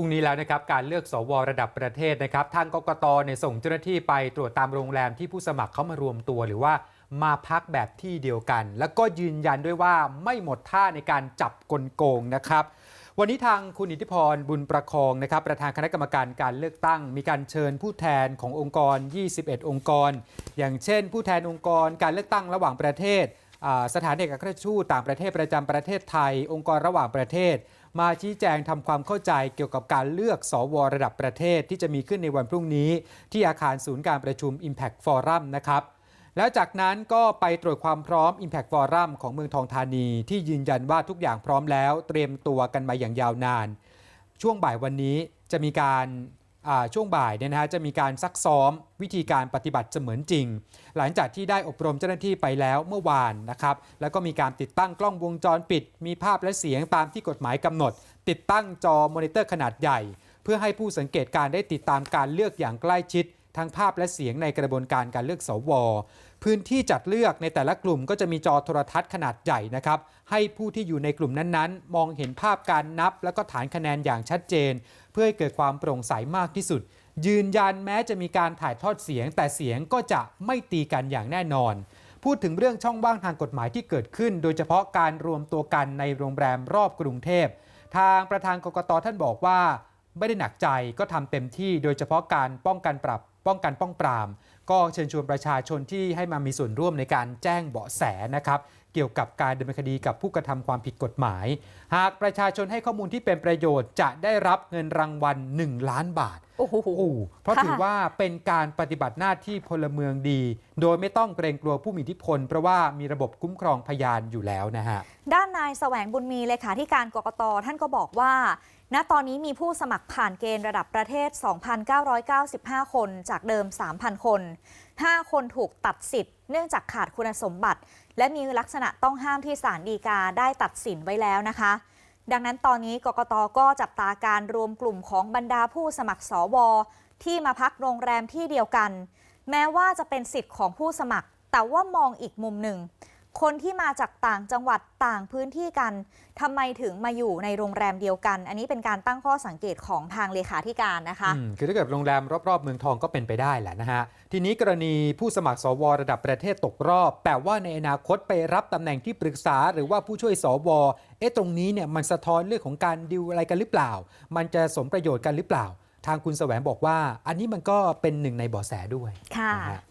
พรุ่งนี้แล้วนะครับการเลือกสวระดับประเทศนะครับทางกกตเนี่ยส่งเจ้าหน้าที่ไปตรวจตามโรงแรมที่ผู้สมัครเขามารวมตัวหรือว่ามาพักแบบที่เดียวกัน แล้วก็ยืนยันด้วยว่าไม่หมดท่าในการจับกลโกงนะครับ วันนี้ทางคุณอิทธิพรบุญประคองนะครับ ประธานคณะกรรมการการเลือกตั้ง มีการเชิญผู้แทนขององค์กร 21 องค์กร อย่างเช่น ผู้แทนองค์กรการเลือกตั้งระหว่างประเทศสถานเอกอัครราชทูตต่างประเทศประจำประเทศไทย องค์กรระหว่างประเทศ มาชี้แจงทำความเข้าใจเกี่ยวกับการเลือกสวระดับประเทศที่จะมีขึ้นในวันพรุ่งนี้ ที่อาคารศูนย์การประชุม Impact Forum นะครับแล้วจากนั้นก็ไปตรวจความพร้อม Impact Forum ของเมืองทองธานี ที่ยืนยันว่าทุกอย่างพร้อมแล้ว เตรียมตัวกันมาอย่างยาวนาน ช่วงบ่ายวันนี้จะมีการ ช่วงบ่ายเนี่ยนะฮะจะมีการซักซ้อมวิธีการปฏิบัติเสมือนจริง หลังจากที่ได้อบรมเจ้าหน้าที่ไปแล้วเมื่อวานนะครับแล้วก็มีการติดตั้งกล้องวงจรปิด มีภาพและเสียงตามที่กฎหมายกำหนด ติดตั้งจอมอนิเตอร์ขนาดใหญ่ เพื่อให้ผู้สังเกตการณ์ได้ติดตามการเลือกอย่างใกล้ชิด ทั้งภาพและเสียงในกระบวนการการเลือกสว พื้นที่จัดเลือกในแต่ละกลุ่มก็จะมีจอโทรทัศน์ขนาดใหญ่นะครับ ให้ผู้ที่อยู่ในกลุ่มนั้นๆ มองเห็นภาพการนับ แล้วก็ฐานคะแนนอย่างชัดเจน เพื่อให้เกิดความโปร่งใสมากที่สุด ยืนยันแม้จะมีการถ่ายทอดเสียง แต่เสียงก็จะไม่ตีกันอย่างแน่นอนพูดถึงเรื่องช่องว่างทางกฎหมายที่เกิดขึ้น โดยเฉพาะการรวมตัวกันในโรงแรมรอบกรุงเทพ ทางประธานกกตท่านบอกว่า ไม่ได้หนักใจก็ทำเต็มที่ โดยเฉพาะการป้องกันปรับ ป้องกันป้องปราม ก็เชิญชวนประชาชนที่ให้มามีส่วนร่วมในการแจ้งเบาะแสนะครับเกี่ยวกับการดำเนินคดีกับผู้กระทำความผิดกฎหมาย หากประชาชนให้ข้อมูลที่เป็นประโยชน์จะได้รับเงินรางวัล 1 ล้านบาท โอ้โหโอ้เพราะค่ะถือว่าเป็นการปฏิบัติหน้าที่พลเมืองดี โดยไม่ต้องเกรงกลัวผู้มีอิทธิพล เพราะว่ามีระบบคุ้มครองพยานอยู่แล้วนะฮะ ด้านนายแสวงบุญมีเลขาธิการกกตท่านก็บอกว่าณตอนนี้มีผู้สมัครผ่านเกณฑ์ระดับประเทศ 2,995 คน จากเดิม 3,000 คน5 คนถูกตัดสิทธิ์เนื่องจากขาดคุณสมบัติ และมีลักษณะต้องห้ามที่ศาลฎีกาได้ตัดสินไว้แล้วนะคะ ดังนั้นตอนนี้กกตก็จับตาการรวมกลุ่มของบรรดาผู้สมัครสวที่มาพักโรงแรมที่เดียวกัน แม้ว่าจะเป็นสิทธิ์ของผู้สมัคร แต่ว่ามองอีกมุมหนึ่ง คนที่มาจากต่างจังหวัดต่างพื้นที่กันทำไมถึงมาอยู่ในโรงแรมเดียวกัน อันนี้เป็นการตั้งข้อสังเกตของทางเลขาธิการนะคะอืมคือถ้าเกิดโรงแรมรอบๆเมืองทองก็เป็นไปได้แหละนะฮะ ทีนี้กรณีผู้สมัครสวระดับประเทศตกรอบแต่ว่าในอนาคตไปรับตำแหน่งที่ปรึกษา หรือว่าผู้ช่วยสว เอ๊ะตรงนี้เนี่ยมันสะท้อนเรื่องของการดิวอะไรกันหรือเปล่า มันจะสมประโยชน์กันหรือเปล่า ทางคุณแสวงบอกว่า อันนี้มันก็เป็นหนึ่งในเบาะแสด้วยค่ะนะฮะ